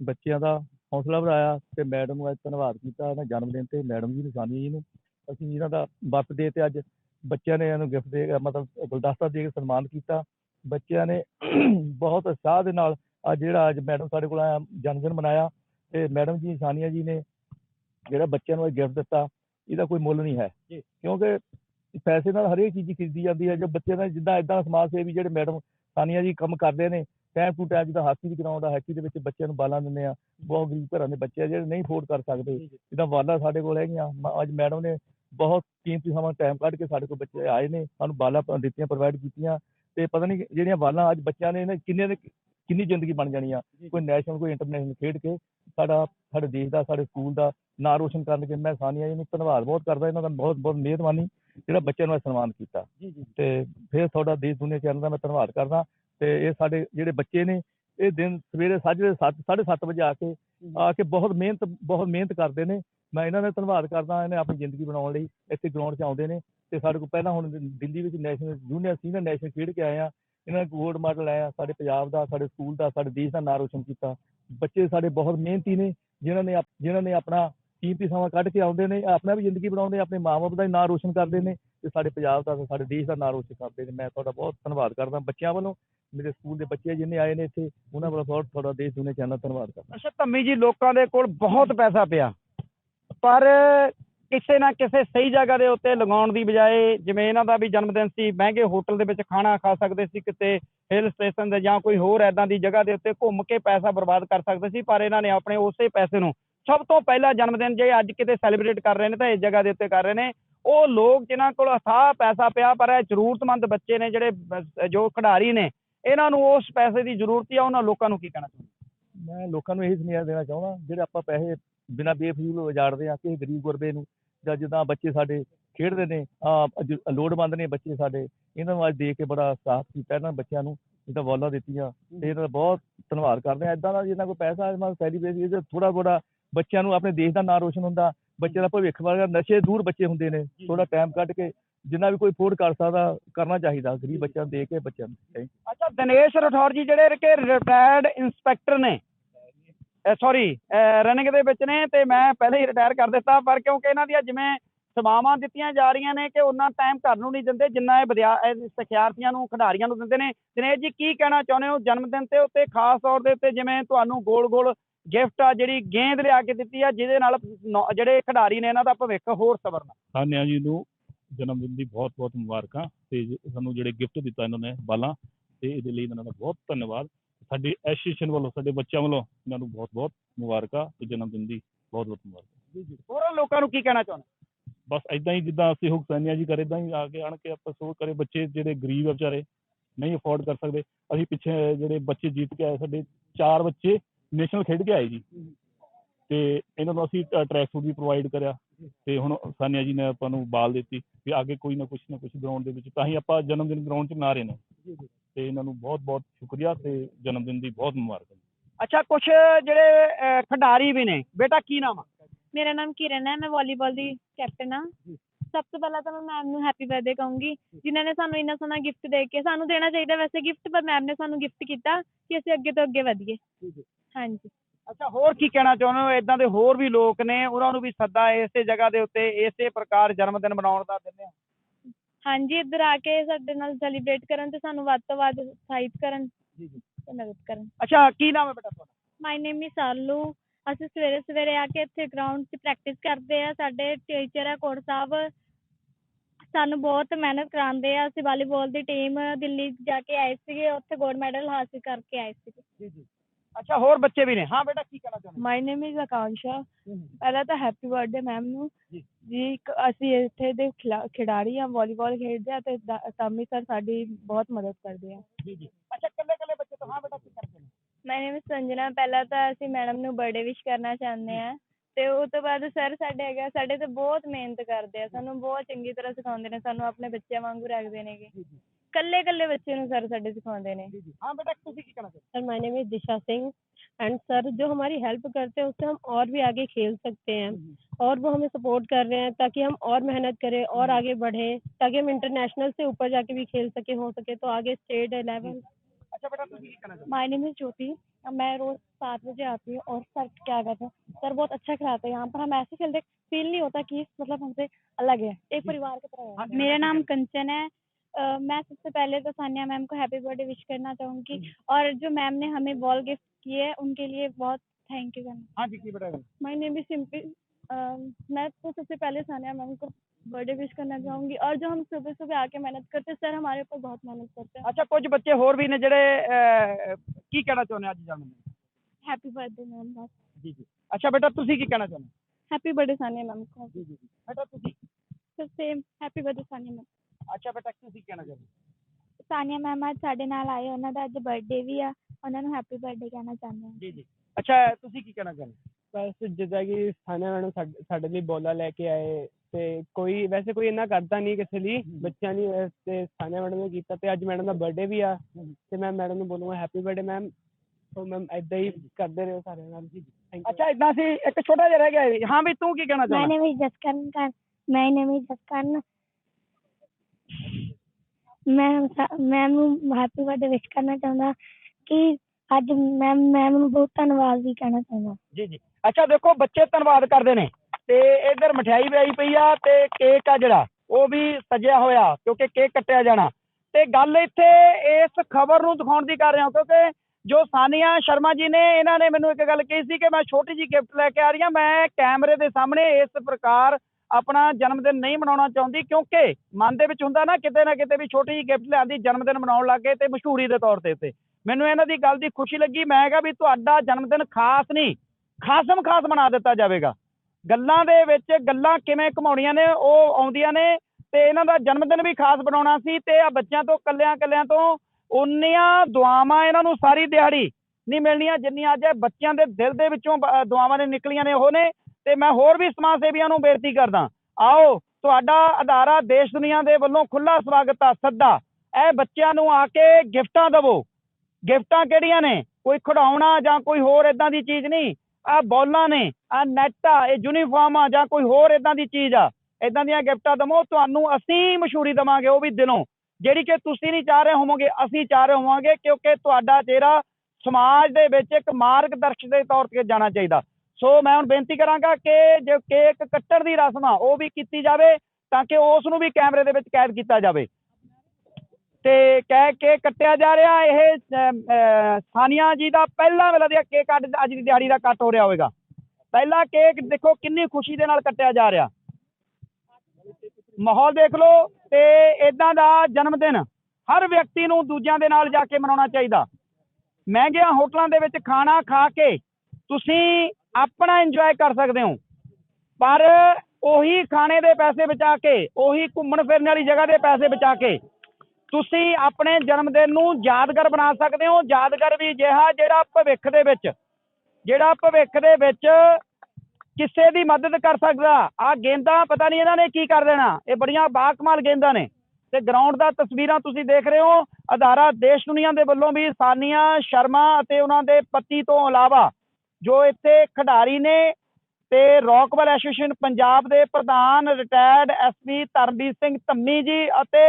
ਬੱਚਿਆਂ ਦਾ ਹੌਸਲਾ ਵਧਾਇਆ ਤੇ ਮੈਡਮ ਨੂੰ ਅੱਜ ਧੰਨਵਾਦ ਕੀਤਾ, ਇਹਨਾਂ ਜਨਮ ਦਿਨ ਤੇ ਮੈਡਮ ਜੀ ਨੂੰ ਸਾਨੀ ਜੀ ਨੂੰ, ਅਸੀਂ ਇਹਨਾਂ ਦਾ ਬਰਥਡੇ ਤੇ ਅੱਜ ਬੱਚਿਆਂ ਨੇ ਇਹਨੂੰ ਗਿਫਟ ਦੇ ਮਤਲਬ ਗੁਲਦਸਤਾ ਦੇ ਕੇ ਸਨਮਾਨ ਕੀਤਾ। ਬੱਚਿਆਂ ਨੇ *clears throat* ਬਹੁਤ ਉਤਸ਼ਾਹ ਦੇ ਨਾਲ ਅੱਜ ਜਿਹੜਾ ਅੱਜ ਮੈਡਮ ਸਾਡੇ ਕੋਲ ਆਇਆ ਜਨਮ ਦਿਨ ਮਨਾਇਆ ਤੇ ਮੈਡਮ ਜੀ ਸਾਨੀਆ ਜੀ ਨੇ ਜਿਹੜਾ ਬੱਚਿਆਂ ਨੂੰ ਗਿਫਟ ਦਿੱਤਾ ਇਹਦਾ ਕੋਈ ਮੁੱਲ ਨਹੀਂ ਹੈ। ਕਿਉਂਕਿ ਪੈਸੇ ਨਾਲ ਹਰੇਕ ਚੀਜ਼ ਖਰੀਦੀ ਜਾਂਦੀ ਹੈ ਜੋ ਬੱਚੇ ਦਾ ਜਿੱਦਾਂ ਇਦਾਂ ਸਮਾਜ ਸੇਵੀ ਜਿਹੜੇ ਮੈਡਮ ਸਾਨੀਆ ਜੀ ਕੰਮ ਕਰਦੇ ਨੇ ਟਾਈਮ ਟੂ ਟਾਈਮ ਜਿੱਦਾਂ ਹਾਕੀ ਵੀ ਕਰਾਉਂਦਾ ਹਾਕੀ ਦੇ ਵਿੱਚ ਬੱਚਿਆਂ ਨੂੰ ਬਾਲਾਂ ਦਿੰਦੇ ਆ ਬਹੁਤ ਗਰੀਬ ਘਰਾਂ ਦੇ ਬੱਚੇ ਆ ਜਿਹੜੇ ਨਹੀਂ ਅਫੋਰਡ ਕਰ ਸਕਦੇ। ਜਿੱਦਾਂ ਬਾਲਾਂ ਸਾਡੇ ਕੋਲ ਹੈਗੀਆਂ ਅੱਜ ਮੈਡਮ ਨੇ ਬਹੁਤ ਕੀਮਤੀ ਸਮਾਂ ਟਾਈਮ ਕੱਢ ਕੇ ਸਾਡੇ ਕੋਲ ਬੱਚੇ ਆਏ ਨੇ ਸਾਨੂੰ ਬਾਲਾਂ ਪ- ਦਿੱਤੀਆਂ ਪ੍ਰੋਵਾਈਡ ਕੀਤੀਆਂ ਤੇ ਪਤਾ ਨਹੀਂ ਜਿਹੜੀਆਂ ਬਾਲਾਂ ਅੱਜ ਬੱਚਿਆਂ ਨੇ ਨਾ ਕਿੰਨੇ ਦੇ ਕਿੰਨੀ ਜ਼ਿੰਦਗੀ ਬਣ ਜਾਣੀ ਆ। ਕੋਈ ਨੈਸ਼ਨਲ ਕੋਈ ਇੰਟਰਨੈਸ਼ਨਲ ਖੇਡ ਕੇ ਸਾਡਾ ਸਾਡੇ ਦੇਸ਼ ਦਾ ਸਾਡੇ ਸਕੂਲ ਦਾ ਨਾਂ ਰੋਸ਼ਨ ਕਰਨਗੇ ਮੈਂ ਸਾਨੀਆ ਜੀ ਨੂੰ ਧੰਨਵਾਦ ਬਹੁਤ ਕਰਦਾ ਇਹਨਾਂ ਦਾ ਬਹੁਤ ਬਹੁਤ ਮਿਹਰਬਾਨੀ ਜਿਹੜਾ ਬੱਚਿਆਂ ਨੂੰ ਇਹ ਸਨਮਾਨ ਕੀਤਾ। ਜੀ ਜੀ ਤੇ ਫਿਰ ਤੁਹਾਡਾ ਦੇਸ਼ ਦੁਨੀਆ ਚੈਨਲ ਦਾ ਮੈਂ ਧੰਨਵਾਦ ਕਰਦਾ ਤੇ ਇਹ ਸਾਡੇ ਜਿਹੜੇ ਬੱਚੇ ਨੇ ਇਹ ਦਿਨ ਸਵੇਰੇ ਸਾਜਰੇ 7 7:30 ਵਜੇ ਆ ਕੇ ਆ ਕੇ ਬਹੁਤ ਮਿਹਨਤ ਬਹੁਤ ਮਿਹਨਤ ਕਰਦੇ ਨੇ ਮੈਂ ਇਹਨਾਂ ਦਾ ਧੰਨਵਾਦ ਕਰਦਾ ਇਹਨੇ ਆਪਣੀ ਜ਼ਿੰਦਗੀ ਬਣਾਉਣ ਲਈ, ਇੱਥੇ ਗਰਾਊਂਡ 'ਚ ਆਉਂਦੇ ਨੇ ਤੇ ਸਾਡੇ ਕੋਲ ਪਹਿਲਾਂ ਹੁਣ ਦਿੱਲੀ ਵਿੱਚ ਨੈਸ਼ਨਲ ਜੂਨੀਅਰ ਸੀਨੀਅਰ ਨੈਸ਼ਨਲ ਖੇਡ ਕੇ ਆਏ ਆ ਇਹਨਾਂ ਨੇ ਗੋਲਡ ਮੈਡਲ ਆਇਆ ਸਾਡੇ ਪੰਜਾਬ ਦਾ, ਸਾਡੇ ਸਕੂਲ ਦਾ, ਸਾਡੇ ਦੇਸ਼ ਦਾ ਨਾਂ ਰੋਸ਼ਨ ਕੀਤਾ। ਬੱਚੇ ਸਾਡੇ ਬਹੁਤ ਮਿਹਨਤੀ ਨੇ, ਜਿਨ੍ਹਾਂ ਨੇ ਆਪ- ਜਿਨ੍ਹਾਂ ਨੇ ਆਪਣਾ ਕੀਮਤੀ ਸਮਾਂ ਕੱਢ ਕੇ ਆਉਂਦੇ ਨੇ, ਆਪਣਾ ਵੀ ਜ਼ਿੰਦਗੀ ਬਣਾਉਂਦੇ ਆਪਣੇ ਮਾਂ-ਬਾਪ ਦਾ ਵੀ ਨਾਂ ਰੋਸ਼ਨ ਕਰਦੇ ਨੇ ਤੇ ਸਾਡੇ ਪੰਜਾਬ ਦਾ ਸਾਡੇ ਦੇਸ਼ ਦਾ ਨਾਂ ਰੋਸ਼ਨ ਕਰਦੇ ਨੇ। ਮੈਂ ਤੁਹਾਡਾ ਬਹੁਤ ਧੰਨਵਾਦ ਕਰਦਾ ਬੱਚਿਆਂ ਵੱਲੋਂ, ਮੇਰੇ ਸਕੂਲ ਦੇ ਬੱਚੇ ਜਿੰਨੇ ਆਏ ਨੇ ਇੱਥੇ, ਉਹਨਾਂ ਵੱਲੋਂ ਬਹੁਤ ਤੁਹਾਡਾ ਦੇਸ਼ ਦੁਨੀਆ ਚੈਨਲ ਦਾ ਧੰਨਵਾਦ ਕਰਦਾ ਅੱਛਾ, ਧੰਮੀ ਜੀ, ਲੋਕਾਂ ਦੇ ਕੋਲ ਬਹੁਤ ਪੈਸਾ ਪਿਆ। ਪਰ ਕਿਸੇ ਨਾ ਕਿਸੇ ਸਹੀ ਜਗ੍ਹਾ ਦੇ ਉੱਤੇ ਲਗਾਉਣ ਦੀ ਬਜਾਏ ਜਿਵੇਂ ਇਹਨਾਂ ਦਾ ਵੀ ਜਨਮ ਦਿਨ ਸੀ, ਮਹਿੰਗੇ ਹੋਟਲ ਦੇ ਵਿੱਚ ਖਾਣਾ ਖਾ ਸਕਦੇ ਸੀ, ਕਿਤੇ ਹਿਲ ਸਟੇਸ਼ਨ ਤੇ ਜਾਂ ਕੋਈ ਹੋਰ ਐਦਾਂ ਦੀ ਜਗ੍ਹਾ ਦੇ ਉੱਤੇ ਘੁੰਮ ਕੇ ਪੈਸਾ ਬਰਬਾਦ ਕਰ ਸਕਦੇ ਸੀ, ਪਰ ਇਹਨਾਂ ਨੇ ਆਪਣੇ ਉਸੇ ਪੈਸੇ ਨੂੰ ਸਭ ਤੋਂ ਪਹਿਲਾ ਜਨਮ ਦਿਨ ਜੇ ਅੱਜ ਕਿਤੇ ਸੈਲੀਬ੍ਰੇਟ ਕਰ ਰਹੇ ਨੇ ਤਾਂ ਇਸ ਜਗ੍ਹਾ ਦੇ ਉੱਤੇ ਕਰ ਰਹੇ ਨੇ। ਉਹ ਲੋਕ ਜਿਨ੍ਹਾਂ ਕੋਲ ਅਥਾਹ ਪੈਸਾ ਪਿਆ, ਪਰ ਇਹ ਜ਼ਰੂਰਤਮੰਦ ਬੱਚੇ ਨੇ ਜਿਹੜੇ ਜੋ ਖਿਡਾਰੀ ਨੇ, ਇਹਨਾਂ ਨੂੰ ਉਸ ਪੈਸੇ ਦੀ ਜ਼ਰੂਰਤ ਹੀ ਆ, ਉਹਨਾਂ ਲੋਕਾਂ ਨੂੰ ਕੀ ਕਹਿਣਾ ਚਾਹੁੰਦੇ? ਮੈਂ ਲੋਕਾਂ ਨੂੰ ਇਹੀ ਸੁਨੇਹਾ ਦੇਣਾ ਚਾਹੁੰਦਾ, ਜਿਹੜੇ ਆਪਾਂ ਪੈਸੇ ਬਿਨਾਂ ਬੇਫਜ਼ੂਲ ਉਜਾੜਦੇ ਆ ਕਿਸੇ ਗਰੀਬ ਗੁਰਬੇ ਨੂੰ ਜਾਂ ਜਿੱਦਾਂ ਬੱਚੇ ਸਾਡੇ ਖੇਡਦੇ ਨੇ ਆ ਲੋੜਵੰਦ ਨੇ ਬੱਚੇ ਸਾਡੇ ਇਹਨਾਂ ਨੂੰ ਅੱਜ ਦੇਖ ਕੇ ਬੜਾ ਸਾਥ ਕੀਤਾ ਇਹਨਾਂ ਬੱਚਿਆਂ ਨੂੰ ਜਿੱਦਾਂ ਬੋਲਾਂ ਦਿੱਤੀਆਂ ਤੇ ਇਹਨਾਂ ਦਾ ਬਹੁਤ ਧੰਨਵਾਦ ਕਰਦੇ ਆ ਇਦਾਂ ਦਾ ਜਿੰਨਾ ਕੋਈ ਪੈਸਾ ਇਹਨਾਂ ਸੈਲੀਬ੍ਰੇਟ ਇਹ ਥੋੜਾ ਬੜਾ ਬੱਚਿਆਂ ਨੂੰ ਆਪਣੇ ਦੇਸ਼ ਦਾ ਨਾਂ ਰੋਸ਼ਨ ਹੁੰਦਾ ਬੱਚੇ ਦਾ ਭਵਿੱਖ ਵਾਲਾ ਨਸ਼ੇ ਦੂਰ ਬੱਚੇ ਹੁੰਦੇ ਨੇ ਥੋੜਾ ਟਾਈਮ ਕੱਢ ਕੇ ਜਿੰਨਾ ਵੀ ਕੋਈ ਅਫੋਰਡ ਕਰ ਸਕਦਾ ਕਰਨਾ ਚਾਹੀਦਾ ਗਰੀਬ ਬੱਚਿਆਂ ਨੂੰ ਦੇ ਕੇ ਬੱਚਿਆਂ ਨੂੰ. ਅੱਛਾ ਦਿਨੇਸ਼ ਰਠੌਰ ਜੀ ਜਿਹੜੇ ਕਿ ਰਿਟਾਇਰਡ ਇੰਸਪੈਕਟਰ ਨੇ ਸੌਰੀ ਰਨਿੰਗ ਦੇ ਵਿੱਚ ਨੇ ਤੇ ਮੈਂ ਪਹਿਲੇ ਹੀ ਰਿਟਾਇਰ ਕਰ ਦਿੱਤਾ, ਪਰ ਕਿਉਂਕਿ ਇਹਨਾਂ ਦੀਆਂ ਜਿਵੇਂ ਸੇਵਾਵਾਂ ਦਿੱਤੀਆਂ ਜਾ ਰਹੀਆਂ ਨੇ ਕਿ ਉਹਨਾਂ ਟਾਈਮ ਘਰ ਨੂੰ ਨਹੀਂ ਦਿੰਦੇ, ਜਿੰਨਾ ਇਹ ਵਿਦਿਆ, ਇਹ ਨੂੰ, ਖਿਡਾਰੀਆਂ ਨੂੰ ਦਿੰਦੇ ਨੇ। ਦਿਨੇਸ਼ ਜੀ, ਕੀ ਕਹਿਣਾ ਚਾਹੁੰਦੇ ਹੋ? ਜਨਮ ਦਿਨ ਤੇ ਉੱਤੇ ਖਾਸ ਤੌਰ ਦੇ ਉੱਤੇ ਜਿਵੇਂ ਤੁਹਾਨੂੰ ਗੋਲ ਗੋਲ ਗਿਫਟ ਆ, ਜਿਹੜੀ ਗੇਂਦ ਲਿਆ ਕੇ ਦਿੱਤੀ ਆ, ਜਿਹਦੇ ਨਾਲ ਜਿਹੜੇ ਖਿਡਾਰੀ ਨੇ ਇਹਨਾਂ ਦਾ ਭਵਿੱਖ ਹੋਰ ਸਵਰਨਾ। ਸਾਨਿਆ ਜੀ ਨੂੰ ਜਨਮ ਦਿਨ ਦੀ ਬਹੁਤ ਬਹੁਤ ਮੁਬਾਰਕਾਂ ਤੇ ਸਾਨੂੰ ਜਿਹੜੇ ਗਿਫਟ ਦਿੱਤਾ ਇਹਨਾਂ ਨੇ ਬਾਲਾਂ, ਤੇ ਇਹਦੇ ਲਈ ਇਹਨਾਂ ਦਾ ਬਹੁਤ ਧੰਨਵਾਦ। ਸਾਡੀ ਐਸੋਸੀਏਸ਼ਨ ਵੱਲੋਂ ਸਾਡੇ ਬੱਚਿਆਂ ਵੱਲੋਂ ਇਹਨਾਂ ਨੂੰ ਬਹੁਤ ਬਹੁਤ ਮੁਬਾਰਕਾਂ ਤੇ ਜਨਮ ਦਿਨ ਦੀ ਬਹੁਤ ਬਹੁਤ ਮੁਬਾਰਕਾਂ। ਹੋਰ ਲੋਕਾਂ ਨੂੰ ਕੀ ਕਹਿਣਾ ਚਾਹੁੰਦੇ? ਬਸ ਇਦਾਂ ਹੀ ਜਿੱਦਾਂ ਅਸੀਂ ਹੁਕਸਾਨੀਆ ਜੀ ਕਰੇ ਇਦਾਂ ਹੀ ਆ ਕੇ ਆਣ ਕੇ ਆਪਾਂ ਸੋ ਕਰੇ ਬੱਚੇ ਜਿਹੜੇ ਗਰੀਬ ਆ ਵਿਚਾਰੇ ਨਹੀਂ ਅਫੋਰਡ ਕਰ ਸਕਦੇ। ਅਸੀਂ ਪਿੱਛੇ ਜਿਹੜੇ ਬੱਚੇ ਜੀਤ ਕੇ ਆਏ ਸਾਡੇ ਚਾਰ ਬੱਚੇ ਨੈਸ਼ਨਲ ਖੇਡ ਕੇ ਆਏ ਜੀ। ਤੇ ਇਹਨਾਂ ਨੂੰ ਅਸੀਂ ਟਰੈਕ ਸੂਟ ਵੀ ਪ੍ਰੋਵਾਈਡ ਕਰਿਆ। ਤੇ ਹੁਣ ਸਾਨਿਆ ਜੀ ਨੇ ਆਪਾਂ ਨੂੰ ਬਾਲ ਦਿੱਤੀ ਵੀ ਅੱਗੇ ਕੋਈ ਨਾ ਕੁਛ ਨਾ ਕੁਛ ਗਰਾਊਂਡ ਦੇ ਵਿੱਚ ਤਾਂ ਹੀ ਆਪਾਂ ਜਨਮ ਦਿਨ ਗਰਾਊਂਡ 'ਚ ਮਨਾ ਰਹੇ ਨੇ ਤੇ ਇਹਨਾਂ ਨੂੰ ਬਹੁਤ ਬਹੁਤ ਸ਼ੁਕਰੀਆ ਤੇ ਜਨਮ ਦਿਨ ਦੀ ਬਹੁਤ ਮੁਬਾਰਕਾਂ ਅੱਛਾ ਕੁਝ ਜਿਹੜੇ ਅਹ, ਖਿਡਾਰੀ ਵੀ ਨੇ ਬੇਟਾ ਕੀ ਨਾਮ ਆ? ਮੇਰਾ ਨਾਮ ਕਿਰਨ ਹੈ ਮੈਂ ਵਾਲੀਬਾਲ ਦੀ ਕੈਪਟਨ ਹਾਂ। ਸਭ ਤੋਂ ਪਹਿਲਾਂ ਤਾਂ ਮੈਂ ਮੈਮ ਨੂੰ ਹੈਪੀ ਬਰਥਡੇ ਕਹੂੰਗੀ ਜਿਨ੍ਹਾਂ ਨੇ ਸਾਨੂੰ ਇੰਨਾ ਸੋਹਣਾ ਗਿਫਟ ਦੇ ਕੇ ਸਾਨੂੰ ਦੇਣਾ ਚਾਹੀਦਾ ਵੈਸੇ ਗਿਫਟ ਪਰ ਮੈਮ ਨੇ ਸਾਨੂੰ ਗਿਫਟ ਕੀਤਾ ਕਿ ਅਸੀਂ ਅੱਗੇ ਤੋਂ ਅੱਗੇ ਵਧੀਏ। ਹਾਂਜੀ। ਅੱਛਾ ਹੋਰ ਕੀ ਕਹਿਣਾ ਚਾਹੁੰਦੇ ਹੋ? ਇਦਾਂ ਦੇ ਹੋਰ ਵੀ ਲੋਕ ਨੇ ਉਹਨਾਂ ਨੂੰ ਵੀ ਸੱਦਾ ਇਸੇ ਜਗ੍ਹਾ ਦੇ ਉੱਤੇ ਇਸੇ ਪ੍ਰਕਾਰ ਜਨਮ ਦਿਨ ਮਨਾਉਣ ਦਾ ਦਿੰਦੇ ਆ। ਹਾਂਜੀ ਇੱਧਰ ਆ ਕੇ ਸਾਡੇ ਨਾਲ ਸੈਲੀਬ੍ਰੇਟ ਕਰਨ ਤੇ ਸਾਨੂੰ ਵੱਧ ਤੋਂ ਵੱਧ ਉਤਸ਼ਾਹਿਤ ਕਰਨ ਤੇ ਮਦਦ ਕਰਨ। ਅੱਛਾ ਕੀ ਨਾਮ ਹੈ ਬੇਟਾ ਤੁਹਾਡਾ? ਮਾਈ ਨੇਮ ਇਜ਼ ਸਾਲੂ ਅਸੀਂ ਸਵੇਰੇ ਸਵੇਰੇ ਆ ਕੇ ਇੱਥੇ ਗਰਾਊਂਡ 'ਚ ਪ੍ਰੈਕਟਿਸ ਕਰਦੇ ਆ। ਸਾਡੇ ਟੀਚਰ ਆ ਕੋਟ ਸਾਹਿਬ। ਸਾਨੂੰ ਬਹੁਤ ਮਿਹਨਤ ਕਰਾਉਂਦੇ ਆ। ਅਸੀਂ ਵਾਲੀਬਾਲ ਦੀ ਟੀਮ ਦਿੱਲੀ ਜਾ ਕੇ ਆਏ ਸੀਗੇ। ਉੱਥੇ ਗੋਲਡ ਮੈਡਲ ਹਾਸਿਲ ਕਰਕੇ ਆਏ ਸੀਗੇ। ਜੀ ਜੀ। ਅੱਛਾ ਹੋਰ ਬੱਚੇ ਵੀ ਨੇ? ਹਾਂ ਬੇਟਾ ਕੀ ਕਹਿਣਾ ਚਾਹੁੰਦੇ? ਮਾਈ ਨੇਮ ਇਜ਼ ਆਕਾਂਸ਼ਾ ਪਹਿਲਾਂ ਤਾਂ ਹੈਪੀ ਬਰਥਡੇ ਮੈਮ ਨੂੰ। ਜੀ। ਜੀ ਇੱਕ ਅਸੀਂ ਇੱਥੇ ਦੇ ਖਿਲਾ- ਖਿਡਾਰੀ ਆ ਵਾਲੀਬਾਲ ਖੇਡਦੇ ਆ ਤੇ ਦਾ- ਸਾਮੀ ਸਰ ਸਾਡੀ ਬਹੁਤ ਮਦਦ ਕਰਦੇ ਆ। ਜੀ ਜੀ। ਅੱਛਾ ਕੱਲੇ ਕੱਲੇ ਬੱਚੇ ਤੋਂ? ਹਾਂ ਬੇਟਾ ਕੀ ਕਰਦੇ ਨੇ? ਮਾਈ ਨੇਮ ਸੰਜਨਾ। ਪਹਿਲਾਂ ਤਾਂ ਅਸੀਂ ਮੈਡਮ ਨੂੰ ਬਰਥਡੇ ਵਿਸ਼ ਕਰਨਾ ਚਾਹੁੰਦੇ ਆ ਤੇ ਉਸ ਤੋਂ ਬਾਅਦ ਸਰ ਸਾਡੇ ਹੈਗਾ ਸਾਡੇ ਤੇ ਬਹੁਤ ਮਿਹਨਤ ਕਰਦੇ ਆ ਸਾਨੂੰ ਬਹੁਤ ਚੰਗੀ ਤਰ੍ਹਾਂ ਸਿਖਾਉਂਦੇ ਨੇ ਸਾਨੂੰ ਆਪਣੇ ਬੱਚਿਆਂ ਵਾਂਗੂ ਰੱਖਦੇ ਨੇਗੇ। ਕੱਲੇ ਕੱਲੇ ਬੱਚੇ ਨੂੰ ਸਰ ਸਾਡੇ ਸਿਖਾਉਂਦੇ ਨੇ जी जी हाँ बेटा तुझे की कहना चाहिए sir my name is Disha Singh and sir जो हमारी हेल्प करते हैं उससे हम और भी आगे खेल सकते हैं और वो हमें सपोर्ट कर रहे हैं ताकि हम और मेहनत करें और आगे बढ़ें ताकि हम इंटरनेशनल से ऊपर जाके भी खेल सके हो सके तो आगे स्टेट लेवल अच्छा बेटा तुझे की कहना चाहिए माय नेम इज ज्योति मैं रोज सात बजे आती हूँ और सर क्या कहते हैं सर बहुत अच्छा खिलाते हैं यहाँ पर हम ऐसे खेलते फील नहीं होता कि मतलब हमसे अलग है एक परिवार की तरह है मेरा नाम कंचन है अ, मैं सबसे पहले तो सानिया मैम को हैप्पी बर्थडे विश करना चाहूँगी और जो मैम ने हमें बॉल गिफ्ट किए है उनके लिए बहुत थैंक यू करना हाँ जी की बेटा माय नेम इज सिंपल मैं तो सबसे पहले सानिया मैम को बर्थडे विश करना चाहूँगी और जो हम सुबह सुबह आके मेहनत करते हैं सर हमारे ऊपर बहुत मेहनत करते हैं अच्छा कुछ बच्चे होर भी ने ਜਿਹੜੇ ਅਹ, ਕੀ ਕਹਿਣਾ ਚਾਹੁੰਦੇ ਅੱਜ ਜਨਮ ਦਿਨ हैप्पी बर्थडे मैम बस ਜੀ ਜੀ ਅੱਛਾ ਬੇਟਾ ਤੁਸੀਂ ਕੀ ਕਹਿਣਾ ਚਾਹੁੰਦੇ हैप्पी बर्थडे सानिया मैम को ਜੀ ਜੀ ਬੇਟਾ ਤੁਸੀਂ sir same happy birthday Sania ma'am ਅੱਛਾ ਬੇਟਾ ਤੁਸੀਂ ਕੀ ਕਹਿਣਾ ਚਾਹੁੰਦੇ ਸਾਨੀਆ ਮੈਮ ਅੱਜ ਸਾਡੇ ਨਾਲ ਆਏ ਉਹਨਾਂ ਦਾ ਅੱਜ ਬਰਥਡੇ ਵੀ ਆ ਉਹਨਾਂ ਨੂੰ ਹੈਪੀ ਬਰਥਡੇ ਕਹਿਣਾ ਚਾਹੁੰਦੇ ਹਾਂ। ਜੀ ਜੀ। ਅੱਛਾ ਤੁਸੀਂ ਕੀ ਕਹਿਣਾ ਚਾਹੁੰਦੇ ਬਸ ਜਿੱਦਾਂ ਕਿ ਸਾਨਿਆ ਮੈਡਮ ਸਾਡੇ ਸਾਡੇ ਲਈ ਬੋਲਾ ਲੈ ਕੇ ਆਏ ਤੇ ਕੋਈ ਵੈਸੇ ਕੋਈ ਇੰਨਾ ਕਰਦਾ ਨਹੀਂ ਕਿਸੇ ਲਈ ਬੱਚਿਆਂ ਲਈ ਅਹ, ਤੇ ਸਾਨਿਆ ਮੈਡਮ ਨੇ ਕੀਤਾ ਤੇ ਅੱਜ ਮੈਡਮ ਦਾ ਬਰਥਡੇ ਵੀ ਆ ਤੇ ਮੈਂ ਮੈਡਮ ਨੂੰ ਬੋਲੂੰਗਾ happy birthday ma'am. So ma'am ਏਦਾਂ ਹੀ ਕਰਦੇ ਰਹੋ ਸਾਰਿਆਂ ਨਾਲ ਜੀ ਅੱਛਾ ਇਦਾਂ ਸੀ ਇੱਕ ਛੋਟਾ ਜਿਹਾ ਰਹਿ ਗਿਆ ਇਹ। ਹਾਂ ਵੀ ਤੂੰ ਕੀ ਕਹਿਣਾ My ਚਾਹੁੰਦਾ? name is Jaskan Khan. My name is Jaskan. ਮੈਂ ਮੈਮ ਨੂੰ ਹੈਪੀ ਬਰਥਡੇ ਵਿਸ਼ ਕਰਨਾ ਚਾਹੁੰਦਾ ਕਿ ਅੱਜ ਮੈਂ ਮੈਮ ਨੂੰ ਬਹੁਤ ਧੰਨਵਾਦ ਵੀ ਕਹਿਣਾ ਚਾਹੁੰਦਾ। ਜੀ ਜੀ। ਅੱਛਾ, ਦੇਖੋ, ਬੱਚੇ ਧੰਨਵਾਦ ਕਰਦੇ ਨੇ। ਤੇ ਇਧਰ ਮਠਿਆਈ ਵੀ ਆਈ ਪਈ ਆ ਤੇ ਕੇਕ ਆ ਜਿਹੜਾ, ਉਹ ਵੀ ਸਜਿਆ ਹੋਇਆ, ਕਿਉਂਕਿ ਕੇਕ ਕੱਟਿਆ ਜਾਣਾ। ਤੇ ਗੱਲ ਇੱਥੇ ਇਸ ਖਬਰ ਨੂੰ ਦਿਖਾਉਣ ਦੀ ਕਰ ਰਿਹਾ ਕਿਉਂਕਿ ਜੋ ਸਾਨੀਆ ਸ਼ਰਮਾ ਜੀ ਨੇ, ਇਹਨਾਂ ਨੇ ਮੈਨੂੰ ਇੱਕ ਗੱਲ ਕਹੀ ਸੀ ਕਿ ਮੈਂ ਛੋਟੀ ਜੀ ਗਿਫਟ ਲੈ ਕੇ ਆ ਰਹੀ ਹਾਂ, ਮੈਂ ਕੈਮਰੇ ਦੇ ਸਾਹਮਣੇ ਇਸ ਪ੍ਰਕਾਰ ਆਪਣਾ ਜਨਮ ਦਿਨ ਨਹੀਂ ਮਨਾਉਣਾ ਚਾਹੁੰਦੀ ਕਿਉਂਕਿ ਮਨ ਦੇ ਵਿੱਚ ਹੁੰਦਾ ਨਾ ਕਿਤੇ ਨਾ ਕਿਤੇ ਵੀ ਛੋਟੀ ਜਿਹੀ ਗਿਫਟ ਲਿਆਂਦੀ ਜਨਮ ਦਿਨ ਮਨਾਉਣ ਲੱਗੇ ਤੇ ਮਸ਼ਹੂਰੀ ਦੇ ਤੌਰ ਤੇ ਉੱਤੇ। ਮੈਨੂੰ ਇਹਨਾਂ ਦੀ ਗੱਲ ਦੀ ਖੁਸ਼ੀ ਲੱਗੀ, ਮੈਂ ਕਿਹਾ ਵੀ ਤੁਹਾਡਾ ਜਨਮ ਦਿਨ ਖਾਸ ਨਹੀਂ, ਖਾਸਮ ਖਾਸ ਮਨਾ ਦਿੱਤਾ ਜਾਵੇਗਾ। ਗੱਲਾਂ ਦੇ ਵਿੱਚ ਗੱਲਾਂ ਕਿਵੇਂ ਘਮਾਉਣੀਆਂ ਨੇ, ਉਹ ਆਉਂਦੀਆਂ ਨੇ ਤੇ ਇਹਨਾਂ ਦਾ ਜਨਮ ਦਿਨ ਵੀ ਖਾਸ ਬਣਾਉਣਾ ਸੀ ਤੇ ਆ ਬੱਚਿਆਂ ਤੋਂ, ਕੱਲਿਆਂ ਕੱਲਿਆਂ ਤੋਂ ਉਨੀਆਂ ਦੁਆਵਾਂ ਇਹਨਾਂ ਨੂੰ ਸਾਰੀ ਦਿਹਾੜੀ ਨਹੀਂ ਮਿਲਣੀਆਂ, ਜਿੰਨੀਆਂ ਅੱਜ ਬੱਚਿਆਂ ਦੇ ਦਿਲ ਦੇ ਵਿੱਚੋਂ ਦੁਆਵਾਂ ਨੇ ਨਿਕਲੀਆਂ ਨੇ, ਉਹ ਨੇ ਤੇ ਮੈਂ ਹੋਰ ਵੀ ਸਮਾਜ ਸੇਵੀਆਂ ਨੂੰ ਬੇਨਤੀ ਕਰਦਾ, ਆਓ ਤੁਹਾਡਾ ਅਦਾਰਾ ਦੇਸ਼ ਦੁਨੀਆ ਦੇ ਵੱਲੋਂ ਖੁੱਲਾ ਸਵਾਗਤ ਆ, ਸੱਦਾ। ਇਹ ਬੱਚਿਆਂ ਨੂੰ ਆ ਕੇ ਗਿਫਟਾਂ ਦੇਵੋ। ਗਿਫਟਾਂ ਕਿਹੜੀਆਂ ਨੇ? ਕੋਈ ਖਿਡੌਣਾ ਜਾਂ ਕੋਈ ਹੋਰ ਇਦਾਂ ਦੀ ਚੀਜ਼ ਨਹੀਂ। ਆ ਬੋਲਾਂ ਨੇ, ਆ ਨੈਟ ਆ, ਇਹ ਯੂਨੀਫਾਰਮ ਆ ਜਾਂ ਕੋਈ ਹੋਰ ਇਦਾਂ ਦੀ ਚੀਜ਼ ਆ ਇਦਾਂ ਦੀਆਂ ਗਿਫਟਾਂ ਦਮੋ ਤੁਹਾਨੂੰ ਅਸੀਂ ਮਸ਼ਹੂਰੀ ਦਵਾਂਗੇ ਉਹ ਵੀ ਦਿਲੋਂ। ਜਿਹੜੀ ਕਿ ਤੁਸੀਂ ਨਹੀਂ ਚਾਹ ਰਹੇ ਹੋਵੋਗੇ, ਅਸੀਂ ਚਾਹ ਰਹੇ ਹੋਵਾਂਗੇ, ਕਿਉਂਕਿ ਤੁਹਾਡਾ ਚਿਹਰਾ ਸਮਾਜ ਦੇ ਵਿੱਚ ਇੱਕ ਮਾਰਗਦਰਸ਼ਕ ਦੇ ਤੌਰ ਤੇ ਜਾਣਾ ਚਾਹੀਦਾ। ਸੋ ਮੈਂ ਹੁਣ ਬੇਨਤੀ ਕਰਾਂਗਾ ਕਿ ਜੋ ਕੇਕ ਕੱਟਣ ਦੀ ਰਸਮ ਆ, ਉਹ ਵੀ ਕੀਤੀ ਜਾਵੇ ਤਾਂ ਕਿ ਉਸ ਨੂੰ ਵੀ ਕੈਮਰੇ ਦੇ ਵਿੱਚ ਕੈਦ ਕੀਤਾ ਜਾਵੇ। ਤੇ ਕਹਿ ਕੇ ਕੱਟਿਆ ਜਾ ਰਿਹਾ, ਇਹ ਸਾਨੀਆ ਜੀ ਦਾ ਪਹਿਲਾ ਵੇਲੇ ਦਾ ਕੇਕ ਅੱਜ ਅੱਜ ਦੀ ਦਿਹਾੜੀ ਦਾ ਕੱਟ ਹੋ ਰਿਹਾ ਹੋਵੇਗਾ। ਪਹਿਲਾ ਕੇਕ ਦੇਖੋ ਕਿੰਨੀ ਖੁਸ਼ੀ ਦੇ ਨਾਲ ਕੱਟਿਆ ਜਾ ਰਿਹਾ। ਮਾਹੌਲ ਦੇਖ ਲਓ ਤੇ ਇਦਾਂ ਦਾ ਜਨਮ ਦਿਨ ਹਰ ਵਿਅਕਤੀ ਨੂੰ ਦੂਜਿਆਂ ਦੇ ਨਾਲ ਜਾ ਕੇ ਮਨਾਉਣਾ ਚਾਹੀਦਾ। ਮਹਿੰਗਿਆਂ ਹੋਟਲਾਂ ਦੇ ਵਿੱਚ ਖਾਣਾ ਖਾ ਕੇ ਤੁਸੀਂ ਆਪਣਾ ਇੰਜੋਏ ਕਰ ਸਕਦੇ ਹੋ। ਪਰ ਉਹੀ ਖਾਣੇ ਦੇ ਪੈਸੇ ਬਚਾ ਕੇ, ਉਹੀ ਘੁੰਮਣ ਫਿਰਨ ਵਾਲੀ ਜਗ੍ਹਾ ਦੇ ਪੈਸੇ ਬਚਾ ਕੇ, ਤੁਸੀਂ ਆਪਣੇ ਜਨਮ ਦਿਨ ਨੂੰ ਯਾਦਗਾਰ ਬਣਾ ਸਕਦੇ ਹੋ। ਯਾਦਗਾਰ ਵੀ ਅਜਿਹਾ ਜਿਹੜਾ ਭਵਿੱਖ ਦੇ ਵਿੱਚ, ਜਿਹੜਾ ਭਵਿੱਖ ਦੇ ਵਿੱਚ ਕਿਸੇ ਦੀ ਮਦਦ ਕਰ ਸਕਦਾ। ਆ ਗੇਂਦਾਂ, ਪਤਾ ਨਹੀਂ ਇਹਨਾਂ ਨੇ ਕੀ ਕਰ ਦੇਣਾ। ਇਹ ਬੜੀਆਂ ਬਾਕਮਾਲ ਗੇਂਦਾਂ ਨੇ। ਤੇ ਗਰਾਊਂਡ ਦਾ ਤਸਵੀਰਾਂ ਤੁਸੀਂ ਦੇਖ ਰਹੇ ਹੋ। ਅਦਾਰਾ ਦੇਸ਼ ਦੁਨੀਆ ਦੇ ਵੱਲੋਂ ਵੀ ਸਾਨੀਆ ਸ਼ਰਮਾ ਅਤੇ ਉਹਨਾਂ ਦੇ ਪਤੀ ਤੋਂ ਇਲਾਵਾ ਜੋ ਇੱਥੇ ਖਿਡਾਰੀ ਨੇ ਤੇ ਰੌਕਵੈਲ ਐਸੋਸੀਏਸ਼ਨ ਪੰਜਾਬ ਦੇ ਪ੍ਰਧਾਨ ਰਿਟਾਇਰਡ ਐਸਪੀ ਧਰਮਵੀਰ ਸਿੰਘ ਧੰਮੀ ਜੀ ਅਤੇ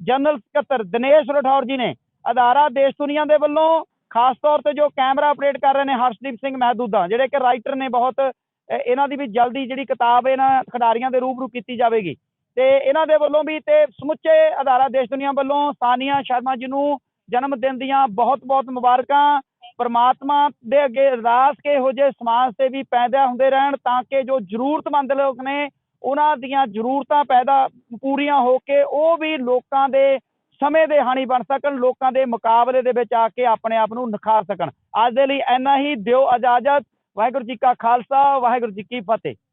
ਜਨਰਲ ਸਕੱਤਰ ਦਿਨੇਸ਼ ਰਠੌਰ ਜੀ ਨੇ ਅਦਾਰਾ ਦੇਸ਼ ਦੁਨੀਆ ਦੇ ਵੱਲੋਂ ਖਾਸ ਤੌਰ ਤੇ ਜੋ ਕੈਮਰਾ ਆਪਰੇਟ ਕਰ ਰਹੇ ਨੇ ਹਰਸ਼ਦੀਪ ਸਿੰਘ ਮਹਿਦੂਦਾ, ਜਿਹੜੇ ਕਿ ਰਾਈਟਰ ਨੇ ਬਹੁਤ ਇਹਨਾਂ ਦੀ ਵੀ ਜਲਦੀ ਜਿਹੜੀ ਕਿਤਾਬ ਇਹਨਾਂ ਖਿਡਾਰੀਆਂ ਦੇ ਰੂਬਰੂ ਕੀਤੀ ਜਾਵੇਗੀ। ਤੇ ਇਹਨਾਂ ਦੇ ਵੱਲੋਂ ਵੀ ਤੇ ਸਮੁੱਚੇ ਅਦਾਰਾ ਦੇਸ਼ ਦੁਨੀਆ ਵੱਲੋਂ ਸਾਨੀਆ ਸ਼ਰਮਾ ਜੀ ਨੂੰ ਜਨਮ ਦਿਨ ਦੀਆਂ ਬਹੁਤ ਬਹੁਤ ਮੁਬਾਰਕਾਂ। ਪਰਮਾਤਮਾ ਦੇ ਅੱਗੇ ਅਰਦਾਸ ਕਿ ਇਹੋ ਜਿਹੇ ਸਮਾਜ ਤੇ ਵੀ ਪੈਦਾ ਹੁੰਦੇ ਰਹਿਣ ਤਾਂ ਕਿ ਜੋ ਜ਼ਰੂਰਤਮੰਦ ਲੋਕ ਨੇ, ਉਹਨਾਂ ਦੀਆਂ ਜ਼ਰੂਰਤਾਂ ਪੈਦਾ ਪੂਰੀਆਂ ਹੋ ਕੇ ਉਹ ਵੀ ਲੋਕਾਂ ਦੇ ਸਮੇਂ ਦੇ ਹਾਣੀ ਬਣ ਸਕਣ, ਲੋਕਾਂ ਦੇ ਮੁਕਾਬਲੇ ਦੇ ਵਿੱਚ ਆ ਕੇ ਆਪਣੇ ਆਪ ਨੂੰ ਨਿਖਾਰ ਸਕਣ। ਅੱਜ ਦੇ ਲਈ ਇੰਨਾ ਹੀ, ਦਿਓ ਇਜਾਜ਼ਤ। ਵਾਹਿਗੁਰੂ ਜੀ ਕਾ ਖਾਲਸਾ, ਵਾਹਿਗੁਰੂ ਜੀ ਕੀ ਫਤਿਹ।